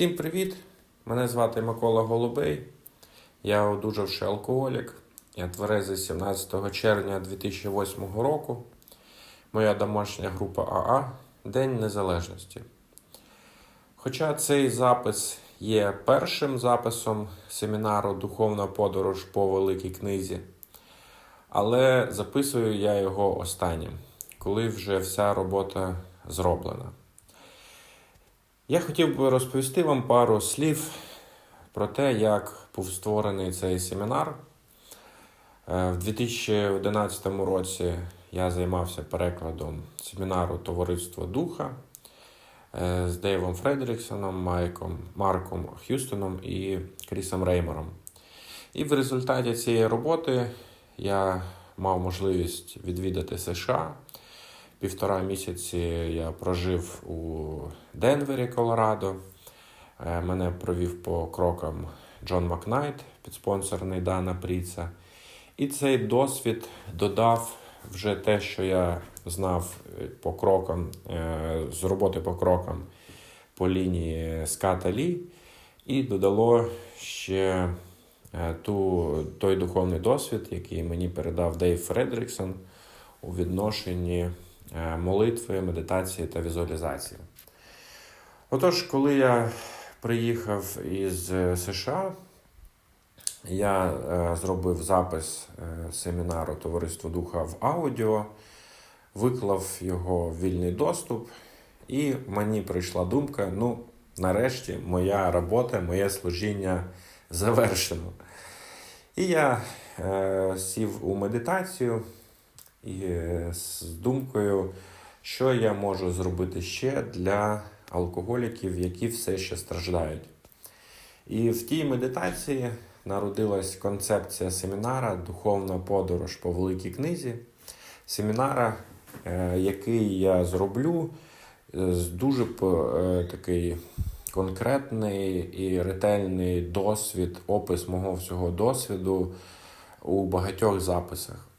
Всім привіт! Мене звати Микола Голубей. Я одужавши алкоголік. Я тверезий 17 червня 2008 року. Моя домашня група АА День Незалежності. Хоча цей запис є першим записом семінару Духовна подорож по Великій книзі, але записую я його останнім, коли вже вся робота зроблена. Я хотів би розповісти вам пару слів про те, як був створений цей семінар. Е, В 2011 році я займався перекладом семінару Товариство Духа е, з Дейвом Фредріксоном, Майком, Марком Х'юстоном і Крісом Реймером. І в результаті цієї роботи я мав можливість відвідати США. Півтора місяці я прожив у Денвері, Колорадо. Е, Мене провів по крокам Джон Макнайт, підспонсорний Дана Пріца. І цей досвід додав вже те, що я знав е, по крокам, е, з роботи по крокам по лінії Ската Лі, і додало ще ту, той духовний досвід, який мені передав Дейв Фредріксон у відношенні молитви, медитації та візуалізації. Отож, коли я приїхав із е, США, я е, зробив запис е, семінару Товариство Духа в аудіо, виклав його в вільний доступ, і мені прийшла думка: ну, нарешті, моя робота, моє служіння завершено. І я е, сів у медитацію і е, з думкою, що я можу зробити ще для алкоголіків, які все ще страждають. І в тій медитації народилась концепція семінара Духовна подорож по великій книзі. Семінара, е, який я зроблю е, з дуже такий конкретний і ретельний досвід, опис мого всього досвіду у багатьох записах.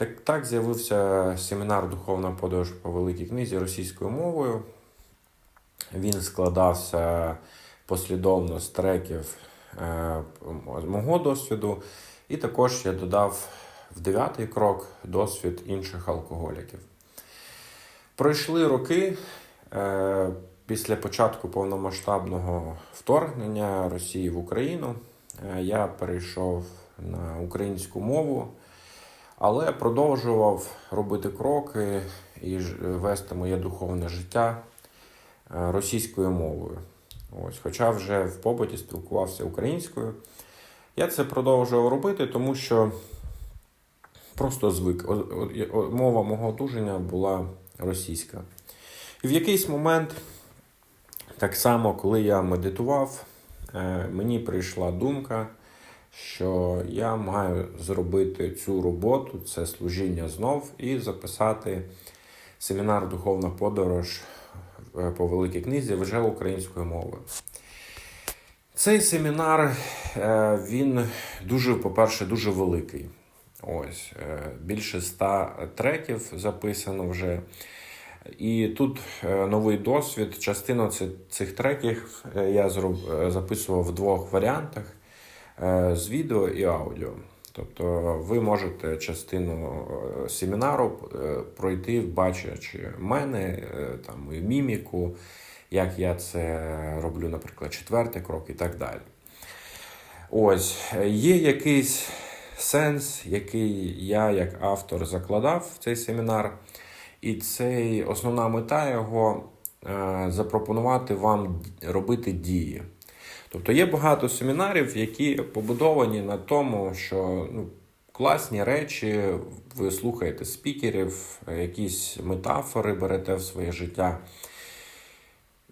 Так, так з'явився семінар Духовна подорож по великій книзі російською мовою. Він складався послідовно з треків е, мого досвіду, і також я додав в дев'ятий крок досвід інших алкоголіків. Пройшли роки е, після початку повномасштабного вторгнення Росії в Україну. е, Я перейшов на українську мову, але продовжував робити кроки і вести моє духовне життя е, російською мовою. Ось, хоча вже в побуті спілкувався українською. Я це продовжував робити, тому що просто звик. Мова мого одужання була російська. І в якийсь момент, так само, коли я медитував, е, мені прийшла думка, що я маю зробити цю роботу, це служіння знов, і записати семінар Духовна подорож по великій книзі вже українською мовою. Цей семінар е, він дуже, по-перше, дуже великий. Ось е, більше ста треків записано вже. І тут е, новий досвід. Частину цих треків я записував в двох варіантах з відео і аудіо. Тобто ви можете частину е, семінару е, пройти, бачачи мене, е, там, мою міміку, як я це роблю, наприклад, четвертий крок і так далі. Ось, е, є якийсь сенс, який я як автор закладав в цей семінар, і цей основна мета його е, запропонувати вам робити дії. Тобто є багато семінарів, які побудовані на тому, що ну, класні речі, ви слухаєте спікерів, якісь метафори берете в своє життя.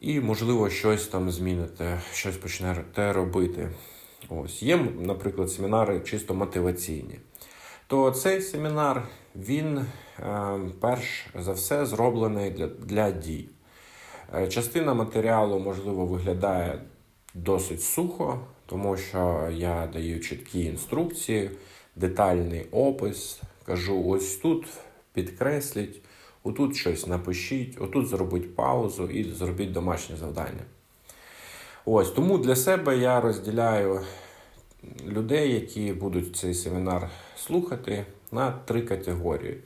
І, можливо, щось там зміните, щось почнете робити. Ось є, наприклад, семінари чисто мотиваційні. То цей семінар він е, перш за все зроблений для, для дій. Е, Частина матеріалу, можливо, виглядає досить сухо, тому що я даю чіткі інструкції, детальний опис, кажу: ось тут підкресліть, отут щось напишіть, отут зробіть паузу і зробіть домашнє завдання. Ось тому для себе я розділяю людей, які будуть цей семінар слухати, на три категорії.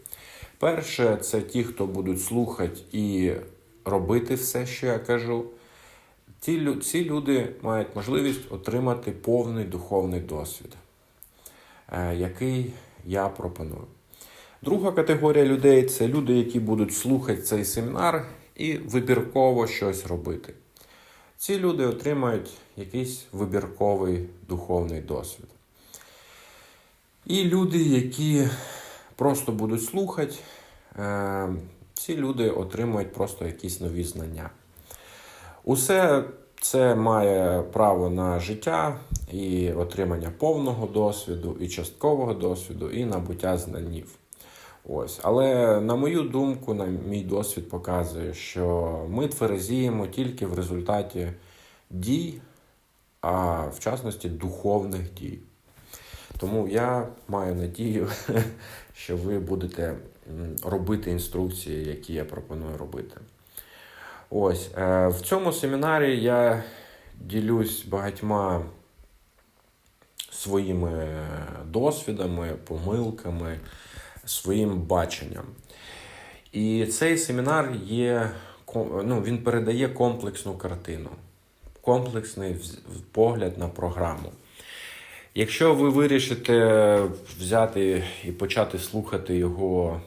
Перше, це ті, хто будуть слухати і робити все, що я кажу. Ці, ці люди мають можливість отримати повний духовний досвід, е, який я пропоную. Друга категорія людей це люди, які будуть слухати цей семінар і вибірково щось робити. Ці люди отримають якийсь вибірковий духовний досвід. І люди, які просто будуть слухати, е, ці люди отримують просто якісь нові знання. Усе це має право на життя і отримання повного досвіду, і часткового досвіду, і набуття знанів. Ось. Але на мою думку, на мій досвід показує, що ми тверезіємо тільки в результаті дій, а в частності духовних дій. Тому я маю надію, що ви будете робити інструкції, які я пропоную робити. Ось е, в цьому семінарі я ділюсь багатьма своїми досвідами, помилками, своїм баченням. І цей семінар є, ну, він передає комплексну картину, комплексний погляд на програму. Якщо ви вирішите взяти і почати слухати його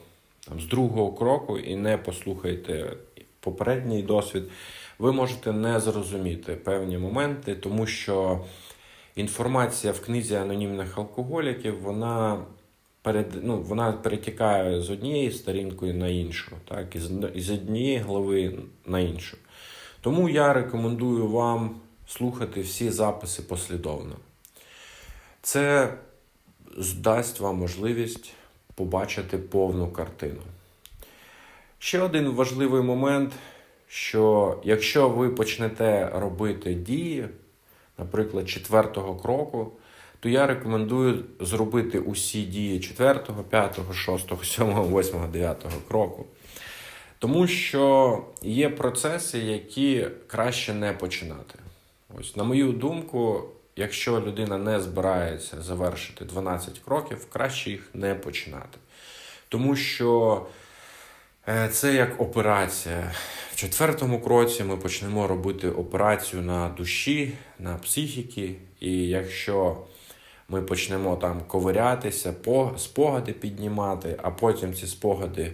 там, з другого кроку і не послухаєте попередній досвід, ви можете не зрозуміти певні моменти, тому що інформація в книзі анонімних алкоголіків, вона перед, ну, вона перетікає з однієї сторінкою на іншу, так, із, однієї глави на іншу. Тому я рекомендую вам слухати всі записи послідовно. Це дасть вам можливість побачити повну картину. Ще один важливий момент, що якщо ви почнете робити дії, наприклад, четвертого кроку, то я рекомендую зробити усі дії четвертого, п'ятого, шостого, сьомого, восьмого, дев'ятого кроку. Тому що є процеси, які краще не починати. Ось, на мою думку, якщо людина не збирається завершити 12 кроків, краще їх не починати. Тому що це як операція. В четвертому кроці ми почнемо робити операцію на душі, на психіки. І якщо ми почнемо там ковирятися, по- спогади піднімати, а потім ці спогади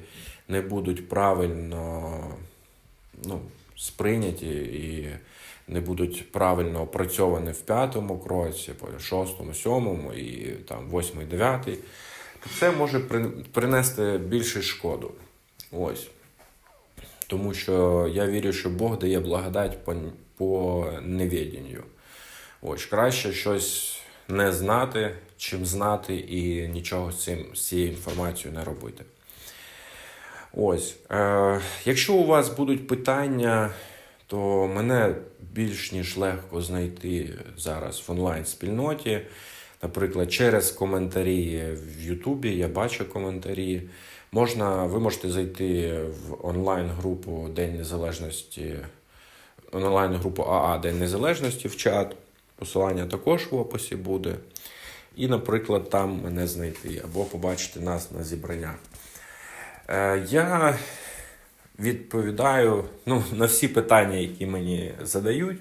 не будуть правильно ну, сприйняті і не будуть правильно опрацьовані в п'ятому кроці, по шостому, сьомому і там восьмий, дев'ятий, то це може при- принести більше шкоду. Ось. Тому що я вірю, що Бог дає благодать по, по невідінню. Ось краще щось не знати, чим знати і нічого з цим з цією інформацією не робити. Ось. Е, якщо у вас будуть питання, то мене більш ніж легко знайти зараз в онлайн-спільноті. Наприклад, через коментарі в Ютубі я бачу коментарі. Можна, ви можете зайти в онлайн-групу День Незалежності, онлайн-групу АА День Незалежності в чат. Посилання також в описі буде. І, наприклад, там мене знайти або побачити нас на зібраннях. Е, Я відповідаю ну, на всі питання, які мені задають.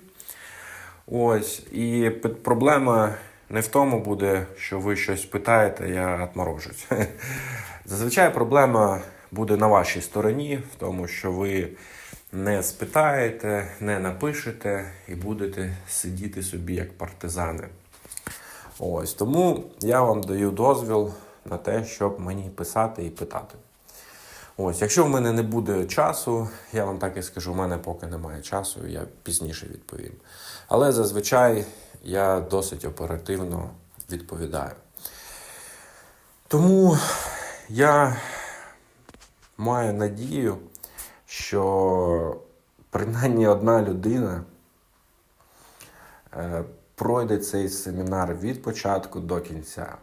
Ось. І проблема не в тому буде, що ви щось питаєте, я отморожусь. Зазвичай проблема буде на вашій стороні, в тому, що ви не спитаєте, не напишете і будете сидіти собі як партизани. Ось тому я вам даю дозвіл на те, щоб мені писати і питати. Ось, якщо в мене не буде часу, я вам так і скажу, в мене поки немає часу, я пізніше відповім. Але зазвичай я досить оперативно відповідаю. Тому я маю надію, що принаймні одна людина е, пройде цей семінар від початку до кінця.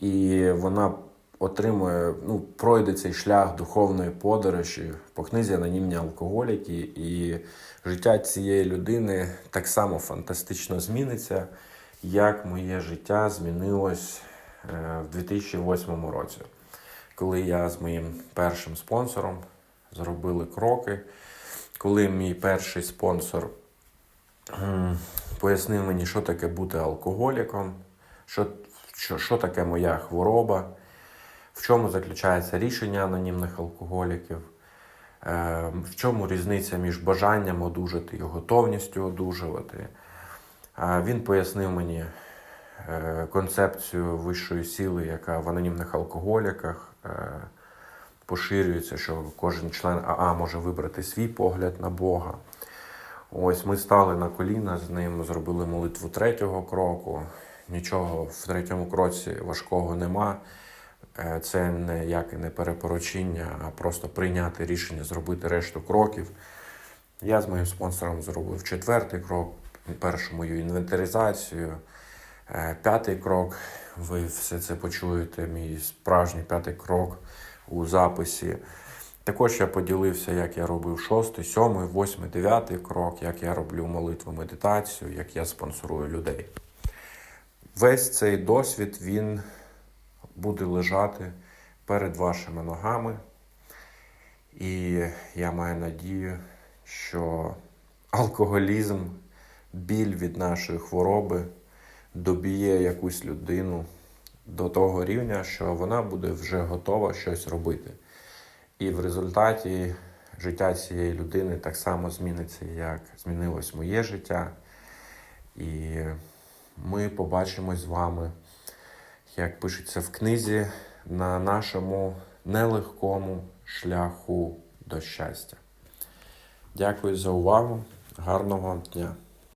І вона отримує, ну, пройде цей шлях духовної подорожі по книзі Анонімні алкоголіки, і життя цієї людини так само фантастично зміниться, як моє життя змінилось е, в 2008 році, коли я з моїм першим спонсором зробили кроки, коли мій перший спонсор пояснив мені, що таке бути алкоголіком, що, що, що таке моя хвороба, в чому заключається рішення анонімних алкоголіків, е, в чому різниця між бажанням одужати і готовністю одужувати. Він пояснив мені е, концепцію вищої сили, яка в анонімних алкоголіках е, поширюється, що кожен член АА може вибрати свій погляд на Бога. Ось ми стали на коліна з ним, зробили молитву третього кроку. Нічого в третьому кроці важкого нема. Е, Це ніяке не перепоручення, а просто прийняти рішення зробити решту кроків. Я з моїм спонсором зробив четвертий крок, першу мою інвентаризацію. Е, П'ятий крок, ви все це почуєте, мій справжній п'ятий крок у записі. Також я поділився, як я робив шостий, сьомий, восьмий, дев'ятий крок, як я роблю молитву медитацію, як я спонсорую людей. Весь цей досвід він буде лежати перед вашими ногами. І я маю надію, що алкоголізм, біль від нашої хвороби доб'є якусь людину до того рівня, що вона буде вже готова щось робити. І в результаті життя цієї людини так само зміниться, як змінилось моє життя. І ми побачимось з вами, як пишеться в книзі, на нашому нелегкому шляху до щастя. Дякую за увагу. Гарного дня!